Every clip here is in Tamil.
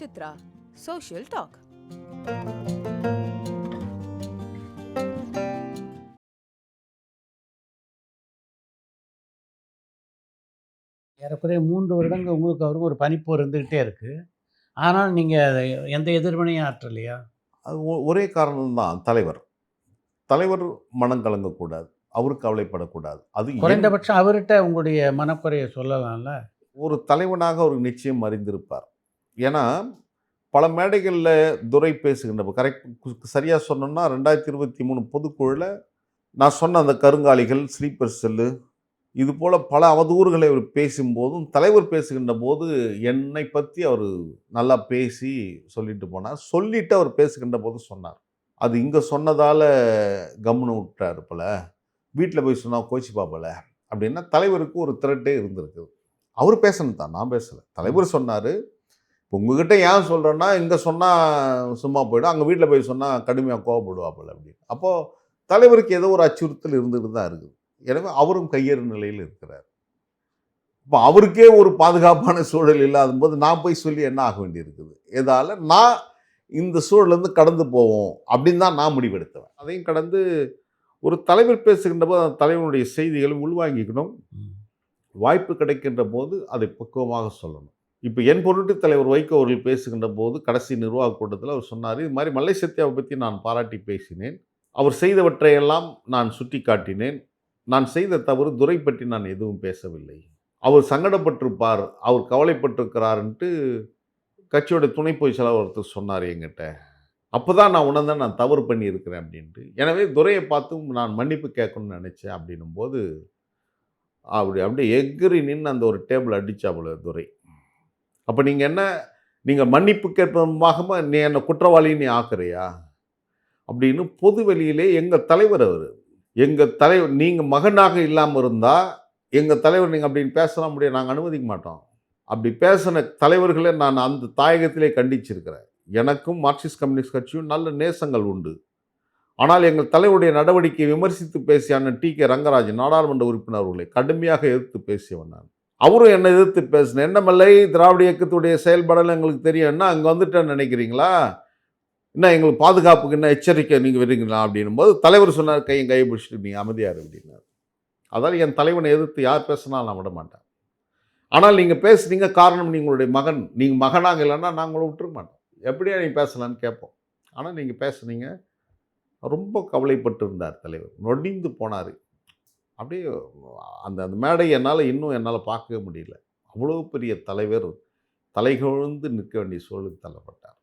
சித்ரா சோஷியல் டாக் ஏறக்குறைய மூன்று வருடங்கள் உங்களுக்கு அவருக்கு ஒரு பனிப்போர் இருந்துக்கிட்டே இருக்குது ஆனால் நீங்கள் எந்த எதிர்வினையும் ஆற்றலையா? அது ஒ- ஒரே காரணம்தான் தலைவர். தலைவர் மனம் கலங்கக்கூடாது. அவரு கவலைப்படக்கூடாது. அது குறைந்தபட்சம் அவர்கிட்ட உங்களுடைய மனக்குறையை சொல்லலாம்ல? ஒரு தலைவனாக அவர் நிச்சயம் அறிந்திருப்பார். ஏன்னா பல மேடைகளில் துரை பேசுகின்ற கரெக்ட் சரியாக சொன்னோம்னா ரெண்டாயிரத்தி இருபத்தி மூணு பொதுக்குழுல நான் சொன்ன அந்த கருங்காலிகள் ஸ்லீப்பர் செல்லு இது போல் பல அவதூறுகளை அவர் பேசும்போதும் தலைவர் பேசுகின்ற போது என்னை பற்றி அவர் நல்லா பேசி சொல்லிட்டு போனார். சொல்லிட்டு அவர் பேசுகின்ற போது சொன்னார். அது இங்கே சொன்னதால் கம்னு விட்டார் போல வீட்டில் போய் சொன்னால் கோச்சி பாப்பல அப்படின்னா தலைவருக்கு ஒரு த்ரெட்டே இருந்திருக்குது. அவர் பேசணும் தான் நான் பேசலை. தலைவர் சொன்னார் உங்ககிட்ட ஏன் சொல்கிறேன்னா இங்கே சொன்னால் சும்மா போயிடும் அங்கே வீட்டில் போய் சொன்னால் கடுமையாக கோவப்படுவாப்புல அப்படின்னு அப்போது தலைவருக்கு ஏதோ ஒரு அச்சுறுத்தல் இருந்துட்டு தான் இருக்குது. எனவே அவரும் கையேறு நிலையில் இருக்கிறார். இப்போ அவருக்கே ஒரு பாதுகாப்பான சூழல் இல்லாத போது நான் போய் சொல்லி என்ன ஆக வேண்டியிருக்குது? இதால் நான் இந்த சூழலேருந்து கடந்து போவோம் அப்படின்னு தான் நான் முடிவெடுத்தேன் அதையும் கடந்து ஒரு தலைவர் பேசுகின்ற போது அந்த தலைவனுடைய செய்திகளை உள்வாங்கிக்கணும். வாய்ப்பு கிடைக்கின்ற போது அதை பக்குவமாக சொல்லணும். இப்போ என் பொருட்டு தலைவர் வைகோ அவர்கள் பேசுகின்ற போது கடைசி நிர்வாக கூட்டத்தில் அவர் சொன்னார் இது மாதிரி மல்லை சத்யாவை பற்றி நான் பாராட்டி பேசினேன். அவர் செய்தவற்றையெல்லாம் நான் சுட்டி காட்டினேன். நான் செய்த தவறு துரை பற்றி நான் எதுவும் பேசவில்லை. அவர் சங்கடப்பட்டிருப்பார் அவர் கவலைப்பட்டிருக்கிறாருன்ட்டு கட்சியோட துணை பொய் செயலாளர் சொன்னார் என்கிட்ட. அப்போ தான் நான் உணர்ந்தேன் நான் தவறு பண்ணியிருக்கிறேன் அப்படின்ட்டு. எனவே துரையை பார்த்தும் நான் மன்னிப்பு கேட்கணும்னு நினச்சேன் அப்படின்னும் போது அப்படி அப்படியே எகிரி நின்று அந்த ஒரு டேபிள் அடித்தாப்புல துரை. அப்போ நீங்கள் என்ன நீங்கள் மன்னிப்பு கேட்பமாக நீ என்னை குற்றவாளி நீ ஆக்குறியா? அப்படின்னு பொது வெளியிலே எங்கள் தலைவர் அவர். எங்கள் தலைவர் நீங்கள் மகனாக இல்லாமல் இருந்தால் எங்கள் தலைவர் நீங்கள் அப்படின்னு பேசலாம் முடியாது நாங்கள் அனுமதிக்க மாட்டோம். அப்படி பேசின தலைவர்களை நான் அந்த தாயகத்திலே கண்டிச்சிருக்கிறேன். எனக்கும் மார்க்சிஸ்ட் கம்யூனிஸ்ட் கட்சியும் நல்ல நேசங்கள் உண்டு. ஆனால் எங்கள் தலைவருடைய நடவடிக்கையை விமர்சித்து பேசிய அண்ணன் டி கே ரங்கராஜன் நாடாளுமன்ற உறுப்பினர்களை கடுமையாக எதிர்த்து பேசியவன் நான். அவரும் என்னை எதிர்த்து பேசினேன். என்ன மல்லை திராவிட இயக்கத்துடைய செயல்பாடெல்லாம் எங்களுக்கு தெரியும்னா அங்கே வந்துட்டேன்னு நினைக்கிறீங்களா? என்ன எங்களுக்கு பாதுகாப்புக்கு என்ன எச்சரிக்கை நீங்கள் வருங்களா அப்படின்னும் போது தலைவர் சொன்னார் கையும் கையை பிடிச்சிட்டு நீங்கள் அமைதியார் அப்படின்னார். அதால் என் தலைவனை எதிர்த்து யார் பேசினாலும் நான் விட மாட்டேன். ஆனால் நீங்கள் பேசுனீங்க காரணம் நீங்களுடைய மகன். நீங்கள் மகனாக இல்லைன்னா நாங்கள் விட்டுருக்க மாட்டோம் எப்படியா நீங்கள் பேசலான்னு கேட்போம். ஆனால் நீங்கள் பேசுனீங்க. ரொம்ப கவலைப்பட்டு இருந்தார் தலைவர். நொடிந்து போனார். அப்படியே அந்த அந்த மேடை என்னால் இன்னும் என்னால் பார்க்கவே முடியல. அவ்வளோ பெரிய தலைவர் தலைகொழுந்து நிற்க வேண்டிய சூழலுக்கு தள்ளப்பட்டார்.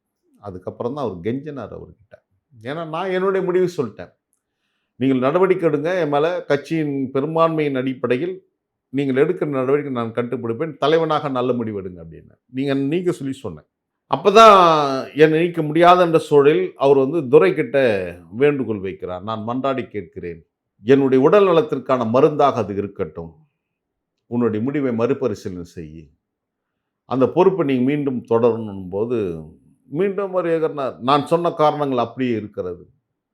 அதுக்கப்புறம் தான் அவர் கெஞ்சினார் அவர்கிட்ட. ஏன்னா நான் என்னுடைய முடிவு சொல்லிட்டேன். நீங்கள் நடவடிக்கை எடுங்க. என் மேலே கட்சியின் பெரும்பான்மையின் அடிப்படையில் நீங்கள் எடுக்கிற நடவடிக்கை நான் கட்டுப்பிடிப்பேன் தலைவனாக நல்ல முடிவு எடுங்க அப்படின்னு. நீங்கள் நீங்கள் சொல்லி சொன்னேன். அப்போ தான் என்னை நீக்க முடியாத என்ற சூழலில் அவர் வந்து துரைக்கிட்ட வேண்டுகோள் வைக்கிறார். நான் மன்றாடி கேட்கிறேன். என்னுடைய உடல் நலத்திற்கான மருந்தாக அது இருக்கட்டும். உன்னுடைய முடிவை மறுபரிசீலனை செய் அந்த பொறுப்பை நீங்கள் மீண்டும் தொடரணும் போது மீண்டும் ஒரு நான் சொன்ன காரணங்கள் அப்படியே இருக்கிறது.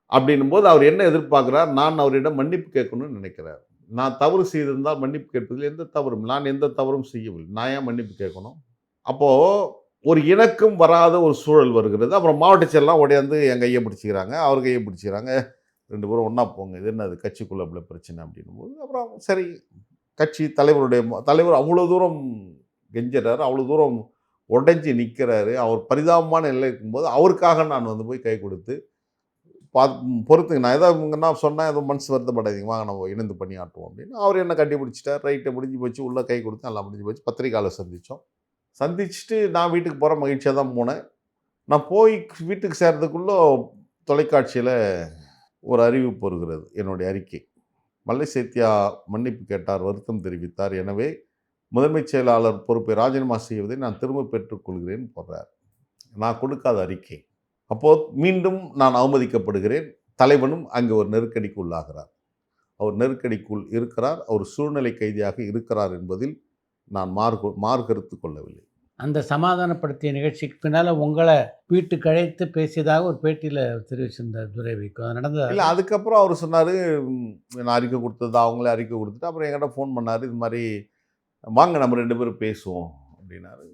அப்படின்னும் போது அவர் என்ன எதிர்பார்க்கிறார்? நான் அவரிடம் மன்னிப்பு கேட்கணும்னு நினைக்கிறார். நான் தவறு செய்திருந்தால் மன்னிப்பு கேட்பதில் எந்த தவறும் நான் எந்த தவறும் செய்யவில்லை. நான் ஏன் மன்னிப்பு கேட்கணும்? அப்போது ஒரு இணக்கம் வராத ஒரு சூழல் வருகிறது. அப்புறம் மாவட்ட செயலாம் உடையாந்து என் கையை பிடிச்சிக்கிறாங்க அவர் கையை பிடிச்சிக்கிறாங்க. ரெண்டு பேரும் ஒன்றா போங்க. இது என்ன அது கட்சிக்குள்ள அப்படி பிரச்சனை அப்படின்னும் போது அப்புறம் சரி கட்சி தலைவருடைய தலைவர் அவ்வளோ தூரம் கெஞ்சுறாரு அவ்வளோ தூரம் உடஞ்சி நிற்கிறாரு அவர் பரிதாபமான நிலை இருக்கும்போது அவருக்காக நான் வந்து போய் கை கொடுத்து பா பொறுத்துங்க நான் ஏதாவது இவங்கன்னா சொன்னேன் எதுவும் மனசு வருத்தப்படாதீங்க வாங்க நம்ம இணைந்து பணியாற்றுவோம் அப்படின்னு அவர் என்ன கட்டி பிடிச்சிட்டார். ரைட்டை முடிஞ்சு போச்சு உள்ளே கை கொடுத்து நல்லா முடிஞ்சு போச்சு. பத்திரிக்கையாளர் சந்தித்தோம் சந்திச்சுட்டு நான் வீட்டுக்கு போகிற மகிழ்ச்சியாக தான் போனேன். நான் போய் வீட்டுக்கு சேர்றதுக்குள்ளே தொலைக்காட்சியில் ஒரு அறிவிப்பு வருகிறது என்னுடைய அறிக்கை. மல்லை சேத்தியா மன்னிப்பு கேட்டார் வருத்தம் தெரிவித்தார். எனவே முதன்மைச் செயலாளர் பொறுப்பை ராஜினாமா செய்வதை நான் திரும்ப பெற்றுக்கொள்கிறேன் போடுறார் நான் கொடுக்காத அறிக்கை. அப்போது மீண்டும் நான் அவமதிக்கப்படுகிறேன். தலைவனும் அங்கே ஒரு நெருக்கடிக்கு உள்ளாகிறார் அவர் நெருக்கடிக்குள் இருக்கிறார். அவர் சூழ்நிலை கைதியாக இருக்கிறார் என்பதில் நான் மாறு மாறுகருத்து கொள்ளவில்லை. அந்த சமாதானப்படுத்திய நிகழ்ச்சிக்கு பின்னால் உங்களை வீட்டுக்கு அழைத்து பேசியதாக ஒரு பேட்டியில் தெரிவிச்சிருந்தார் துரை வைகோ அது நடந்த இல்லை அதுக்கப்புறம் அவர் சொன்னார் நான் அறிக்கை கொடுத்தது அவங்களே அறிக்கை கொடுத்துட்டு அப்புறம் என்கிட்ட ஃபோன் பண்ணார் இது மாதிரி வாங்க நம்ம ரெண்டு பேரும் பேசுவோம் அப்படின்னாரு.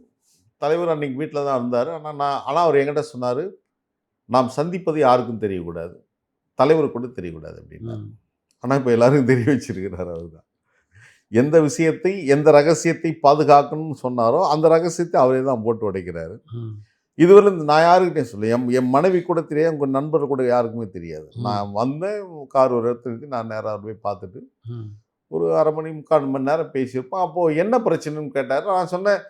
தலைவர் அன்னைக்கு வீட்டில் தான் இருந்தார். ஆனால் நான் ஆனால் அவர் என்கிட்ட சொன்னார் நாம் சந்திப்பது யாருக்கும் தெரியக்கூடாது தலைவருக்கு கூட தெரியக்கூடாது அப்படின்னு. ஆனால் இப்போ எல்லாருக்கும் தெரிய வச்சிருக்கிறார் அவர் தான். எந்த விஷயத்தை எந்த ரகசியத்தை பாதுகாக்கணும்னு சொன்னாரோ அந்த ரகசியத்தை அவரே தான் போட்டு உடைக்கிறாரு. இதுவரை நான் யாருக்கிட்டையும் சொல்ல என் என் மனைவி கூட தெரியாது உங்கள் நண்பர் கூட யாருக்குமே தெரியாது. நான் வந்தேன் கார் ஒரு இடத்துல நான் நேராக போய் பார்த்துட்டு. ஒரு அரை மணி முக்கால் மணி நேரம் பேசியிருப்போம். அப்போது என்ன பிரச்சனைன்னு கேட்டார். நான் சொன்னேன்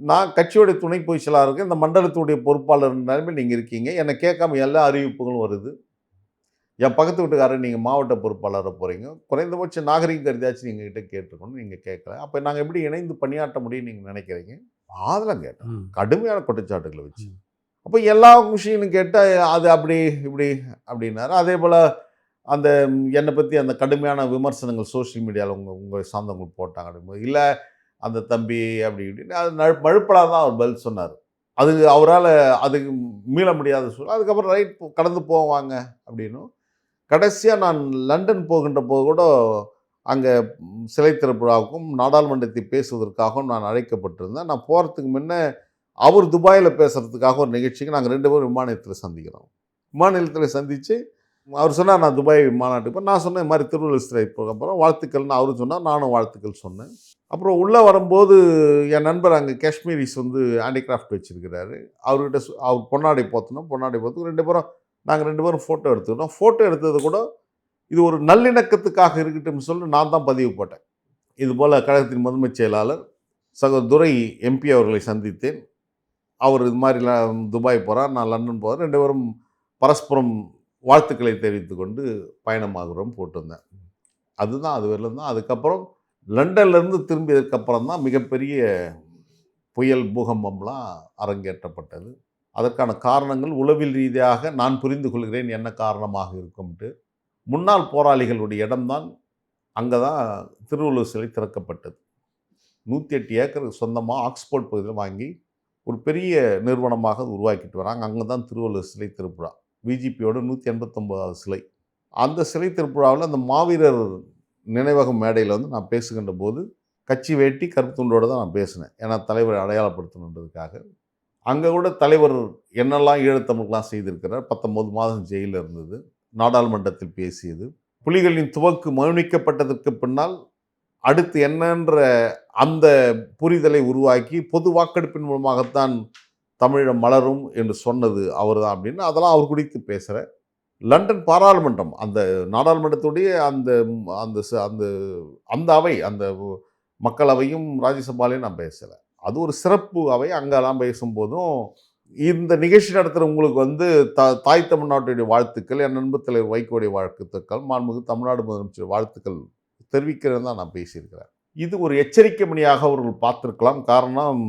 நான் கட்சியோடைய துணை பொய்ச்சலாக இருக்கேன். இந்த மண்டலத்துடைய பொறுப்பாளர் நிலைமை நீங்கள் இருக்கீங்க. என்னை கேட்காம எல்லா அறிவிப்புகளும் வருது. என் பக்கத்து வீட்டுக்காரர் நீங்கள் மாவட்ட பொறுப்பாளராக போகிறீங்க குறைந்தபட்ச நாகரிக கருதியாச்சும் நீங்கள் கிட்ட கேட்டிருக்கணும் நீங்கள் கேட்கல. அப்போ நாங்கள் எப்படி இணைந்து பணியாற்ற முடியும்னு நீங்கள் நினைக்கிறீங்க? அதெல்லாம் கேட்டேன். ம். கடுமையான குற்றச்சாட்டுகளை வச்சு. அப்போ எல்லா விஷயம்னு கேட்டால் அது அப்படி இப்படி அப்படின்னாரு. அதே போல் அந்த என்னை பற்றி அந்த கடுமையான விமர்சனங்கள் சோஷியல் மீடியாவில் உங்கள் உங்கள் சார்ந்தவங்க போட்டாங்க. அப்படிங்கும்போது இல்லை அந்த தம்பி அப்படி இப்படின்னு அது நழு- மழுப்பலா தான் அவர் பதில் சொன்னார். அது அவரால் அதுக்கு மீள முடியாத சூழல். அதுக்கப்புறம் ரைட் கடந்து போவாங்க அப்படின்னும். கடைசியாக நான் லண்டன் போகின்ற போது கூட அங்கே சிலை திறப்புழாவுக்கும் நாடாளுமன்றத்தை பேசுவதற்காகவும் நான் அழைக்கப்பட்டிருந்தேன். நான் போகிறதுக்கு முன்ன அவர் துபாயில் பேசுகிறதுக்காக ஒரு நிகழ்ச்சிக்கு நாங்கள் ரெண்டு பேரும் விமான நிலையத்தில் சந்திக்கிறோம். விமான நிலையத்தில் சந்தித்து அவர் சொன்னார் நான் துபாய் மாநாட்டுக்கு போறேன். நான் சொன்னேன் இது மாதிரி திருவள்ளுவர் சிலை அப்புறம் வாழ்த்துக்கள்னு அவரும் சொன்னார் நானும் வாழ்த்துக்கள் சொன்னேன். அப்புறம் உள்ளே வரும்போது என் நண்பர் அங்கே காஷ்மீரிஸ் வந்து ஹேண்டிகிராஃப்ட் வச்சுருக்கிறாரு. அவர்கிட்ட சொ- அவர் பொன்னாடை போத்தணும் பொன்னாடை போத்து ரெண்டு பேரும் நாங்கள் ரெண்டு பேரும் ஃபோட்டோ எடுத்துக்கிட்டோம். ஃபோட்டோ எடுத்தது கூட இது ஒரு நல்லிணக்கத்துக்காக இருக்கட்டும் சொல்லி நான் தான் பதிவு போட்டேன். இதுபோல் கழகத்தின் முதன்மைச் செயலாளர் சகோ துரை எம்பி அவர்களை சந்தித்தேன். அவர் இது மாதிரி துபாய் போகிறார் நான் லண்டன் போகிறேன் ரெண்டு பேரும் பரஸ்பரம் வாழ்த்துக்களை தெரிவித்து கொண்டு பயணமாகிறோம் போட்டிருந்தேன். அதுதான் அது தான். அதுக்கப்புறம் லண்டன்லேருந்து திரும்பியதுக்கப்புறம் தான் மிகப்பெரிய புயல் பூகம்பம்லாம் அரங்கேற்றப்பட்டது. அதற்கான காரணங்கள் உளவில் ரீதியாக நான் புரிந்து கொள்கிறேன் என்ன காரணமாக இருக்கும்ட்டு. முன்னாள் போராளிகளுடைய இடம்தான் அங்கே தான் திருவள்ளுவர் சிலை திறக்கப்பட்டது. நூற்றி எட்டு ஏக்கருக்கு சொந்தமாக ஆக்ஸ்போர்ட் பகுதியில் வாங்கி ஒரு பெரிய நிறுவனமாக அது உருவாக்கிட்டு வராங்க. அங்கே தான் திருவள்ளுவர் சிலை திருப்புழா விஜிபியோட நூற்றி எண்பத்தொம்போதாவது சிலை. அந்த சிலை திருப்புழாவில் அந்த மாவீரர் நினைவக மேடையில் வந்து நான் பேசுகின்ற போது கட்சி வேட்டி கருப்பு துண்டோடு தான் நான் பேசினேன். ஏன்னா தலைவரை அடையாளப்படுத்தணுன்றதுக்காக. அங்கே கூட தலைவர் என்னெல்லாம் ஈழத்தமிழ்லாம் செய்திருக்கிறார் பத்தொம்போது மாதம் ஜெயிலில் இருந்தது நாடாளுமன்றத்தில் பேசியது. புலிகளின் துவக்கு மௌனிக்கப்பட்டதற்கு பின்னால் அடுத்து என்னன்ற அந்த புரிதலை உருவாக்கி பொது வாக்கெடுப்பின் மூலமாகத்தான் தமிழம் மலரும் என்று சொன்னது அவர் தான் அப்படின்னு அதெல்லாம் அவர் குறித்து பேசுகிறேன் லண்டன் பாராளுமன்றம் அந்த நாடாளுமன்றத்துடைய அந்த அந்த ச- அந்த அந்த அவை அந்த மக்களவையும் ராஜ்யசபாலையும் நான் பேசலை. அது ஒரு சிறப்பு. அவை அங்கெல்லாம் பேசும்போதும் இந்த நிகழ்ச்சி நடத்துகிற உங்களுக்கு வந்து த தாய் தமிழ்நாட்டுடைய வாழ்த்துக்கள் என் நண்பர் தலைவர் வைகோடைய வாழ்த்துக்கள் மாண்புமிகு தமிழ்நாடு முதலமைச்சர் வாழ்த்துக்கள் தெரிவிக்கிறேன் தான் நான் பேசியிருக்கிறேன். இது ஒரு எச்சரிக்கை மணியாக அவர்கள் பார்த்துருக்கலாம். காரணம்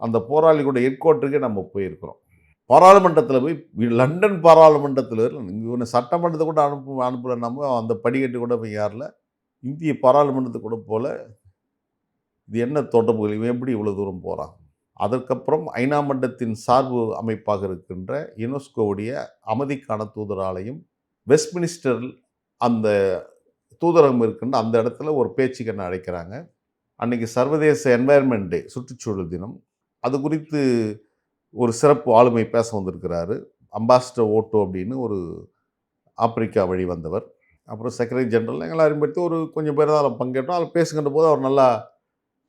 அந்த போராளிகளுடைய ஹெட்கோட்டருக்கே நம்ம போயிருக்கிறோம். பாராளுமன்றத்தில் போய் லண்டன் பாராளுமன்றத்தில் இவனை சட்டமன்றத்தை கூட அனுப்பு அனுப்பலை நம்ம அந்த படிக்கட்டு கூட போய் யாரில்? இந்திய பாராளுமன்றத்துக்கு கூட போல இது என்ன தொடர்புகள் இவன் எப்படி இவ்வளோ தூரம் போகிறான் அதற்கப்புறம் ஐநா மண்டத்தின் சார்பு அமைப்பாக இருக்கின்ற யுனெஸ்கோவுடைய அமைதிக்கான தூதராலயம் வெஸ்ட்மினிஸ்டரில் அந்த தூதரகம் இருக்கின்ற அந்த இடத்துல ஒரு பேச்சுக்கு என்ன அழைக்கிறாங்க? அன்னைக்கு சர்வதேச என்வாயர்மெண்ட் டே சுற்றுச்சூழல் தினம். அது குறித்து ஒரு சிறப்பு ஆளுமை பேச வந்திருக்கிறாரு. அம்பாசிடர் ஓட்டோ அப்படின்னு ஒரு ஆப்பிரிக்கா வழி வந்தவர். அப்புறம் செக்ரட்டரி ஜெனரல் எங்களை அறிமுகப்படுத்தி ஒரு கொஞ்சம் பேர் தான் அதில் பங்கேற்றோம். அதில் பேசுகின்ற போது அவர் நல்லா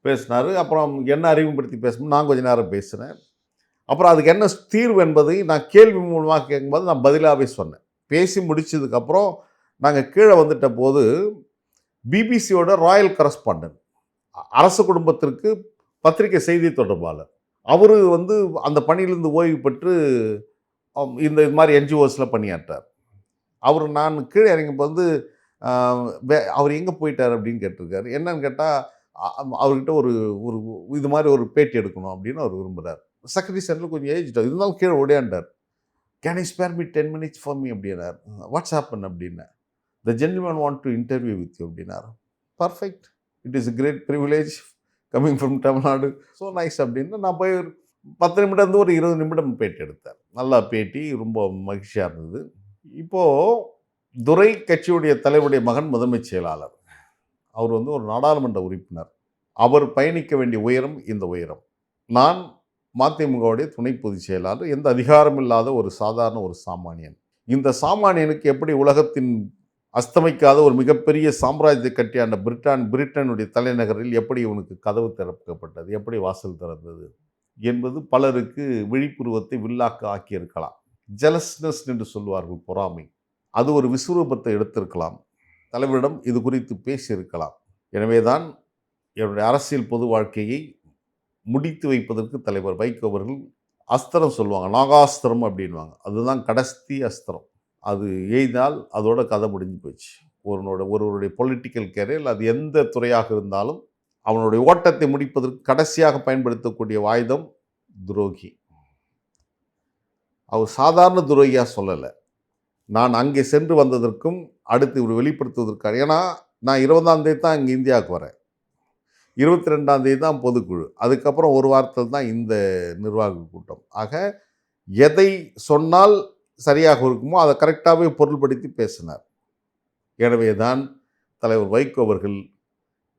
பேசினார். அப்புறம் என்ன அறிமுகப்படுத்தி பேசணும்? நான் கொஞ்ச நேரம் பேசினேன் அப்புறம் அதுக்கு என்ன தீர்வு என்பதை நான் கேள்வி மூலமாக கேட்கும்போது நான் பதிலாகவே சொன்னேன். பேசி முடிச்சதுக்கப்புறம் நாங்கள் கீழே வந்துட்ட போது பிபிசியோட ராயல் கரஸ்பாண்டன்ட் அரச குடும்பத்திற்கு பத்திரிகை செய்தி தொடர்பாளர். அவர் வந்து அந்த பணியிலிருந்து ஓய்வு பெற்று இந்த இது மாதிரி என்ஜிஓஸில் பணியாற்றார். அவர் நான் கீழே இறங்கி வந்து அவர் எங்கே போயிட்டார் அப்படின்னு கேட்டிருக்காரு. என்னன்னு கேட்டால் அவர்கிட்ட ஒரு ஒரு இது மாதிரி ஒரு பேட்டி எடுக்கணும் அப்படின்னு அவர் விரும்புகிறார் செக்ரட்டரி சென்டரில் கொஞ்சம் ஏஜ் இருந்தாலும் கீழே ஒடையாண்டார் can I spare me ten minutes for me அப்படின்னார். வாட்ஸ் ஹேப்பன் அப்படின்னேன் the gentleman want to interview with you அப்படின்னார். Perfect it is great privilege coming from Tamil Nadu so nice அப்படின்னு. நான் போய் ஒரு பத்து நிமிடம் இருந்து ஒரு இருபது நிமிடம் பேட்டி எடுத்தேன். நல்லா பேட்டி ரொம்ப மகிழ்ச்சியாக இருந்தது. இப்போது துரை கட்சியுடைய தலைவருடைய மகன் முதன்மைச் செயலாளர். அவர் வந்து ஒரு நாடாளுமன்ற உறுப்பினர். அவர் பயணிக்க வேண்டிய உயரம் இந்த உயரம். நான் மதிமுகவுடைய துணை பொதுச் செயலாளர் எந்த அதிகாரம் இல்லாத ஒரு சாதாரண ஒரு சாமானியன். இந்த சாமானியனுக்கு எப்படி உலகத்தின் அஸ்தமிக்காத ஒரு மிகப்பெரிய சாம்ராஜ்யத்தை கட்டியான பிரிட்டான் பிரிட்டனுடைய தலைநகரில் எப்படி இவனுக்கு கதவு திறக்கப்பட்டது எப்படி வாசல் திறந்தது என்பது பலருக்கு விழிப்புருவத்தை வில்லாக்க ஆக்கியிருக்கலாம். ஜெலஸ்னஸ் என்று சொல்வார்கள் பொறாமை. அது ஒரு விஸ்வரூபத்தை எடுத்திருக்கலாம். தலைவரிடம் இது குறித்து பேசியிருக்கலாம். எனவே தான் என்னுடைய அரசியல் பொது வாழ்க்கையை முடித்து வைப்பதற்கு தலைவர் வைகோ அவர்கள் அஸ்திரம் சொல்லுவாங்க நாகாஸ்திரம் அப்படின்வாங்க அதுதான் கடைசி அஸ்திரம். அது எய்தால் அதோட கதை முடிஞ்சு போச்சு. ஒருவனோட ஒருவருடைய பொலிட்டிக்கல் கேரியர் அது எந்த துறையாக இருந்தாலும் அவனுடைய ஓட்டத்தை முடிப்பதற்கு கடைசியாக பயன்படுத்தக்கூடிய வாய்தம் துரோகி. அவர் சாதாரண துரோகியாக சொல்லலை. நான் அங்கே சென்று வந்ததற்கும் அடுத்து இவர் வெளிப்படுத்துவதற்காக ஏன்னா நான் இருபதாம் தேதி தான் இங்கே இந்தியாவுக்கு வரேன். இருபத்தி ரெண்டாம் தேதி தான் பொதுக்குழு. அதுக்கப்புறம் ஒரு வாரத்தில் தான் இந்த நிர்வாக கூட்டம். ஆக எதை சொன்னால் சரியாக இருக்குமோ அதை கரெக்டாகவே பொருள்படுத்தி பேசினார். எனவே தான் தலைவர் வைகோ அவர்கள்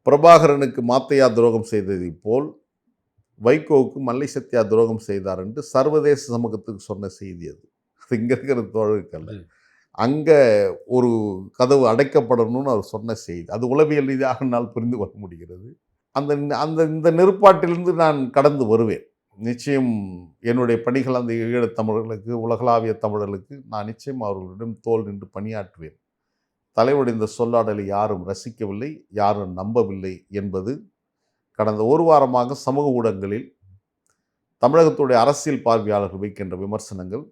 பிரபாகரனுக்கு மாத்தையா துரோகம் செய்ததைப் போல் வைகோவுக்கு மல்லை சத்யா துரோகம் செய்தார் என்று சர்வதேச சமூகத்துக்கு சொன்ன செய்தி அது. அது இங்கே இருக்கிற தோழருக்கல்ல அங்கே ஒரு கதவு அடைக்கப்படணும்னு அவர் சொன்ன செய்தி. அது உளவியல் ரீதியாக என்னால் புரிந்து கொள்ள முடிகிறது. அந்த அந்த இந்த நெருப்பாட்டிலிருந்து நான் கடந்து வருவேன். நிச்சயம் என்னுடைய பணிகள் அந்த ஈழத் தமிழர்களுக்கு உலகளாவிய தமிழர்களுக்கு நான் நிச்சயம் அவர்களிடம் தோல் நின்று பணியாற்றுவேன். தலைவருடைய இந்த சொல்லாடலை யாரும் ரசிக்கவில்லை யாரும் நம்பவில்லை என்பது கடந்த ஒரு வாரமாக சமூக ஊடகங்களில் தமிழகத்துடைய அரசியல் பார்வையாளர்கள் வைக்கின்ற விமர்சனங்கள்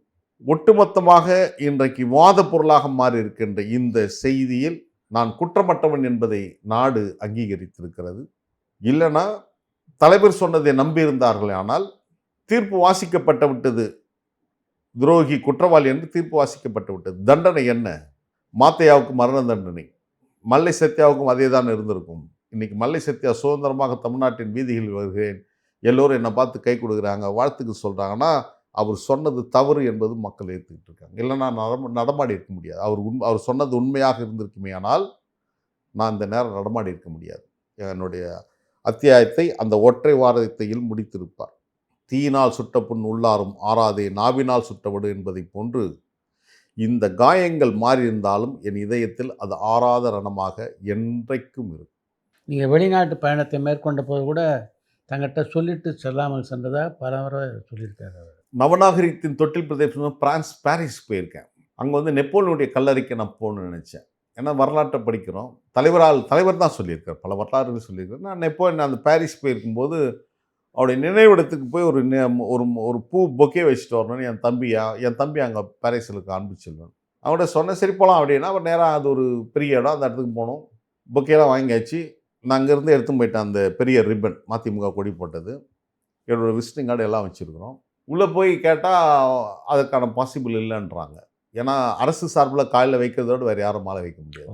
ஒட்டுமொத்தமாக இன்றைக்கு வாத பொருளாக மாறி இருக்கின்ற இந்த செய்தியில் நான் குற்றமற்றவன் என்பதை நாடு அங்கீகரித்திருக்கிறது. இல்லைனா தலைவர் சொன்னதை நம்பியிருந்தார்கள் ஆனால் தீர்ப்பு வாசிக்கப்பட்டு விட்டது. துரோகி குற்றவாளி என்று தீர்ப்பு வாசிக்கப்பட்டு விட்டது. தண்டனை என்ன? மாத்தையாவுக்கு மரண தண்டனை. மல்லை சத்யாவுக்கும் அதே தான் இருந்திருக்கும். இன்றைக்கி மல்லை சத்யா சுதந்திரமாக தமிழ்நாட்டின் வீதிகளில் வருகிறேன். எல்லோரும் என்னை பார்த்து கை கொடுக்குறாங்க வாழ்த்துக்கு சொல்கிறாங்கன்னா அவர் சொன்னது தவறு என்பது மக்கள் ஏற்றுக்கிட்டு இருக்காங்க. இல்லைன்னா நடம நடமாடி இருக்க முடியாது. அவர் உண் அவர் சொன்னது உண்மையாக இருந்திருக்குமே ஆனால் நான் இந்த நேரம் நடமாடி இருக்க முடியாது. என்னுடைய அத்தியாயத்தை அந்த ஒற்றை வாரத்தையில் முடித்திருப்பார். தீயினால் சுட்ட புண் உள்ளாரும் ஆறாதே நாவினால் சுட்டவிடு என்பதைப் போன்று இந்த காயங்கள் மாறியிருந்தாலும் என் இதயத்தில் அது ஆறாத ரணமாக என்றைக்கும் இருக்கும். நீங்கள் வெளிநாட்டு பயணத்தை மேற்கொண்ட போது கூட தங்கிட்ட சொல்லிட்டு செல்லாமல் சென்றதாக பல சொல்லியிருக்காரு அவர். நவநாகரிகத்தின் தொட்டில் பிரதேசம் பிரான்ஸ் பாரிஸ் போயிருக்கேன். அங்கே வந்து நெப்போலியனுடைய கல்லறைக்கு நான் போகணும்னு நினச்சேன். ஏன்னா வரலாற்றை படிக்கிறோம். தலைவரால் தலைவர் தான் சொல்லியிருக்கார். பல வரலாறுகள் சொல்லியிருக்கார். நான் நெப்போலியன் அந்த பாரிஸ் போயிருக்கும்போது அவருடைய நினைவிடத்துக்கு போய் ஒரு நெ- ஒரு ஒரு பூ பொக்கே வச்சுட்டு வரணும்னு என் தம்பியா என் தம்பி அங்கே பாரிஸில் காண்பிச்சிருவேன் அவன்கிட்ட சொன்னேன் சரி போகலாம் அப்படின்னா அவர் நேராக அது ஒரு பெரிய இடம் அந்த இடத்துக்கு போனோம். பொக்கேலாம் வாங்கியாச்சு. நான் அங்கேருந்து எடுத்து போயிட்டேன் அந்த பெரிய ரிப்பன் மதிமுக கொடி போட்டது. என்னோட விசிட்டிங் கார்டு எல்லாம் வச்சுருக்குறோம். உள்ளே போய் கேட்டால் அதுக்கான பாசிபிள் இல்லைன்றாங்க. ஏன்னா அரசு சார்பில் காலையில் வைக்கிறதோடு வேறு யாரும் மாலை வைக்க முடியாது.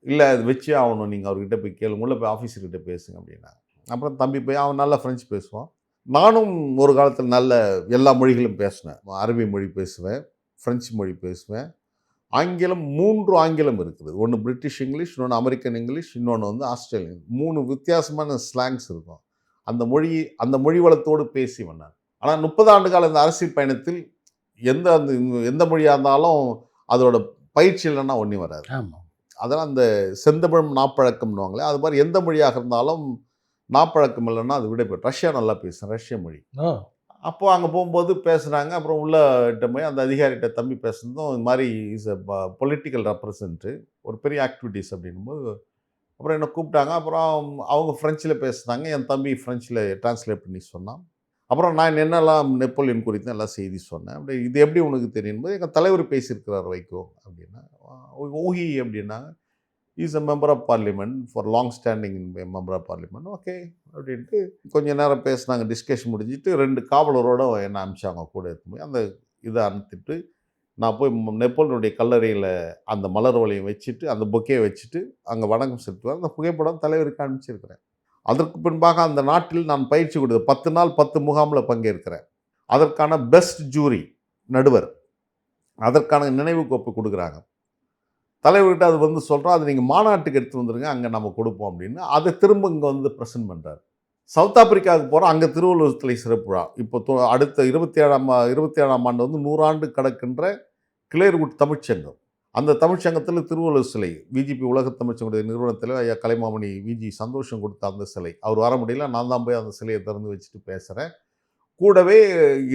இல்லை அது வச்சே ஆகணும். நீங்கள் அவர்கிட்ட போய் கேளுங்க. உள்ளே போய் ஆஃபீஸர்கிட்ட பேசுங்க அப்படின்னா. அப்புறம் தம்பி போய் அவன் நல்லா ஃப்ரெஞ்சு பேசுவான். நானும் ஒரு காலத்தில் நல்ல எல்லா மொழிகளும் பேசினேன். அரபி மொழி பேசுவேன் ஃப்ரெஞ்சு மொழி பேசுவேன். ஆங்கிலம் மூன்று ஆங்கிலம் இருக்குது. ஒன்று பிரிட்டிஷ் இங்கிலீஷ் இன்னொன்று அமெரிக்கன் இங்கிலீஷ் இன்னொன்று வந்து ஆஸ்திரேலியன் மூணு வித்தியாசமான ஸ்லாங்ஸ் இருக்கும். அந்த மொழி அந்த மொழி வளத்தோடு பேசி வந்தார் ஆனால் முப்பது ஆண்டு கால இந்த அரசியல் பயணத்தில் எந்த அந்த எந்த மொழியாக இருந்தாலும் அதோட பயிற்சி இல்லைன்னா ஒன்றும் வராது. அதெல்லாம் அந்த செந்தமிழ் நாப்பழக்கம்னுவாங்களே அது மாதிரி எந்த மொழியாக இருந்தாலும் நாப்பழக்கம் இல்லைன்னா அது விட ரஷ்யா நல்லா பேசும் ரஷ்ய மொழி. ஓ அப்போ அங்கே போகும்போது பேசுனாங்க அப்புறம் உள்ள கிட்ட போய் அந்த அதிகாரிகிட்ட தம்பி பேசுனதும் இது மாதிரி இஸ் அ பொலிட்டிக்கல் ரெப்ரசன்ட்டு ஒரு பெரிய ஆக்டிவிட்டீஸ் அப்படின்னும்போது அப்புறம் என்னை கூப்பிட்டாங்க அப்புறம் அவங்க ஃப்ரெஞ்சில் பேசுனாங்க என் தம்பி ஃப்ரெஞ்சில் டிரான்ஸ்லேட் பண்ணி சொன்னான். அப்புறம் நான் என்னெல்லாம் நெப்போலியன் குறித்து எல்லாம் செய்தி சொன்னேன். அப்படி இது எப்படி உனக்கு தெரியும்? போது எங்கள் தலைவர் பேசியிருக்கிறார் வைகோ அப்படின்னா ஓஹி அப்படின்னா is a member of parliament for long standing member of parliament okay அப்படின்ட்டு கொஞ்ச நேரம் பேசினாங்க. டிஸ்கஷன் முடிஞ்சிட்டு ரெண்டு காவலரோடு என்ன அனுப்பிச்சாங்க கூட இருக்கும்போது அந்த இதை அனுப்பிட்டு நான் போய் நெப்போலியனுடைய கல்லறையில் அந்த மலர் வளையம் வச்சுட்டு அந்த பொக்கையை வச்சுட்டு அங்கே வணக்கம் செலுத்துவேன் அந்த புகைப்படம் தலைவருக்கு அனுப்பிச்சிருக்கிறேன். அதற்கு பின்பாக அந்த நாட்டில் நான் பயிற்சி கொடுத்து பத்து நாள் பத்து முகாமில் பங்கேற்கிறேன். அதற்கான பெஸ்ட் ஜூரி நடுவர். அதற்கான நினைவு கோப்பு கொடுக்குறாங்க. தலைவர்கிட்ட அது வந்து சொல்கிறோம் அதை நீங்கள் மாநாட்டுக்கு எடுத்து வந்துருங்க அங்கே நம்ம கொடுப்போம் அப்படின்னு. அதை திரும்ப இங்கே வந்து ப்ரெசென்ட் பண்ணுறாரு சவுத் ஆப்பிரிக்காவுக்கு போகிறோம் அங்கே திருவள்ளுவர் சிலை சிறப்பு விழா. இப்போ அடுத்த இருபத்தி ஏழாம் இருபத்தி ஏழாம் ஆண்டு வந்து நூறாண்டு கடக்கின்ற கிளேர்வுட் தமிழ்ச்சங்கம் அந்த தமிழ்ச்சங்கத்தில் திருவள்ளுவர் சிலை விஜிபி உலக தமிழ்ச்சங்களுடைய நிறுவனத்தில் ஐயா கலைமாமணி விஜி சந்தோஷம் கொடுத்த அந்த சிலை. அவர் வர முடியல நான் தான் போய் அந்த சிலையை திறந்து வச்சுட்டு பேசுகிறேன் கூடவே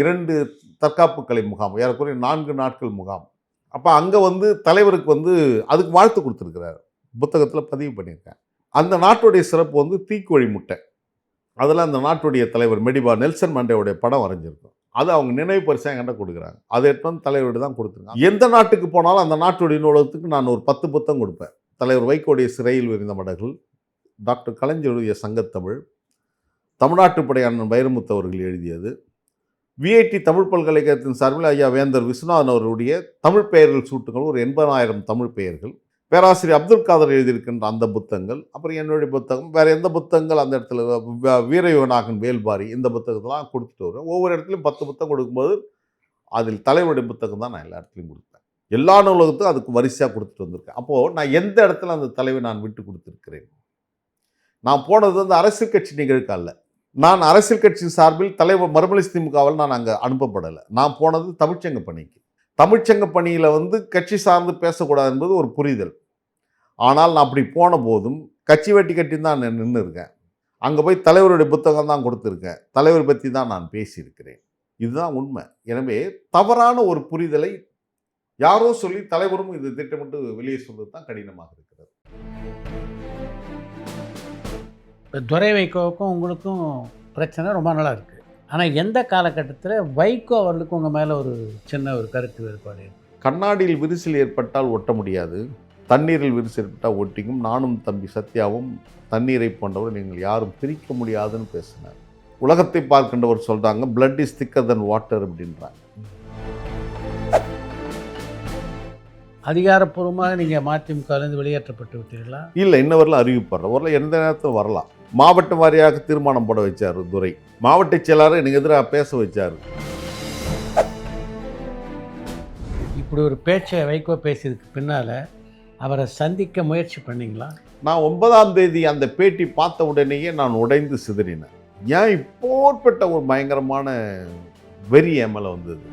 இரண்டு தற்காப்பு கலை முகாம் ஏறக்குறைய நான்கு நாட்கள் முகாம். அப்போ அங்கே வந்து தலைவருக்கு வந்து அதுக்கு வாழ்த்து கொடுத்துருக்கிறார். புத்தகத்தில் பதிவு பண்ணியிருக்கேன். அந்த நாட்டுடைய சிறப்பு வந்து தீக்கோழி முட்டை. அதில் அந்த நாட்டுடைய தலைவர் மெடிபா நெல்சன் மண்டேவுடைய படம் வரைஞ்சிருக்கும். அது அவங்க நினைவு பரிசாக என்கிட்ட கொடுக்குறாங்க. அதை எடுத்து வந்து தலைவர்கிட்ட தான் கொடுத்துருக்காங்க. எந்த நாட்டுக்கு போனாலும் அந்த நாட்டுடைய நூலகத்துக்கு நான் ஒரு பத்து புத்தகம் கொடுப்பேன். தலைவர் வைகோடைய சிறையில் விரிந்த மடல்கள் டாக்டர் கலைஞருடைய சங்கத்தமிழ் தமிழ்நாட்டு படை அண்ணன் வைரமுத்து அவர்கள் எழுதியது விஐடி தமிழ் பல்கலைக்கழகத்தின் சார்பில் ஐயா வேந்தர் விஸ்வநாதன் அவருடைய தமிழ் பெயர்கள் சூட்டுகள் ஒரு எண்பதாயிரம் தமிழ் பெயர்கள் பேராசிரியர் அப்துல் காதர் எழுதியிருக்கின்ற அந்த புத்தகங்கள் அப்புறம் என்னுடைய புத்தகம் வேறு எந்த புத்தகங்கள் அந்த இடத்துல வ- வீரயோகநாகன் வேல்பாரி இந்த புத்தகத்தெல்லாம் கொடுத்துட்டு வருவேன். ஒவ்வொரு இடத்துலையும் பத்து புத்தகம் கொடுக்கும்போது அதில் தலைவருடைய புத்தகம் தான் நான் எல்லா இடத்துலையும் கொடுப்பேன். எல்லா நூலகத்துக்கும் அதுக்கு வரிசையாக கொடுத்துட்டு வந்திருக்கேன். அப்போது நான் எந்த இடத்துல அந்த தலைவை நான் விட்டு கொடுத்துருக்கிறேன்? நான் போனது வந்து அரசியல் கட்சி நிகழ்ச்சி நான் அரசியல் கட்சி சார்பில் தலைவர் மறுமலை திமுகவில் நான் அங்கே அனுப்பப்படலை. நான் போனது தமிழ்ச்சங்க பணிக்கு. தமிழ்ச்சங்க பணியில் வந்து கட்சி சார்ந்து பேசக்கூடாது என்பது ஒரு புரிதல். ஆனால் நான் அப்படி போன போதும் கட்சி வெட்டி கட்டி தான் நான் நின்று இருக்கேன். அங்கே போய் தலைவருடைய புத்தகம் தான் கொடுத்துருக்கேன். தலைவர் பற்றி தான் நான் பேசியிருக்கிறேன். இதுதான் உண்மை. எனவே தவறான ஒரு புரிதலை யாரோ சொல்லி தலைவரும் இது திட்டமிட்டு வெளியே சொல்வது தான் கடினமாக இருக்கிறது. இப்போ துரை வைகோவுக்கும் உங்களுக்கும் பிரச்சனை ரொம்ப நல்லா இருக்குது ஆனால் எந்த காலகட்டத்தில் வைகோ அவர்களுக்கும் உங்கள் மேலே ஒரு சின்ன ஒரு கருத்து வேறுபாடு? கண்ணாடியில் விரிசல் ஏற்பட்டால் ஒட்ட முடியாது. தண்ணீரில் விரிசல் ஏற்பட்டால் ஒட்டிக்கும். நானும் தம்பி சத்யாவும் தண்ணீரை போன்றவர் நீங்கள் யாரும் பிரிக்க முடியாதுன்னு பேசினார். உலகத்தை பார்க்கின்றவர் சொல்கிறாங்க blood is thicker than water அப்படின்றாங்க அதிகாரப்பூர்வமாக நீங்கள் மதிமுகலேருந்து வெளியேற்றப்பட்டு விட்டீர்களா? இல்லை இன்ன வரலாம் அறிவிப்படுற வரல எந்த நேரத்தில் வரலாம். மாவட்ட வாரியாக தீர்மானம் போட வச்சார் துரை. மாவட்ட செயலாளர் எனக்கு எதிராக பேச வச்சார். இப்படி ஒரு பேச்சை வைகோ பேசியதுக்கு பின்னால் அவரை சந்திக்க முயற்சி பண்ணீங்களா? நான் ஒன்பதாம் தேதி அந்த பேட்டி பார்த்த உடனேயே நான் உடைந்து சிதறினேன். ஏன் இப்போற்பட்ட ஒரு பயங்கரமான வெறி என் மேலே வந்தது?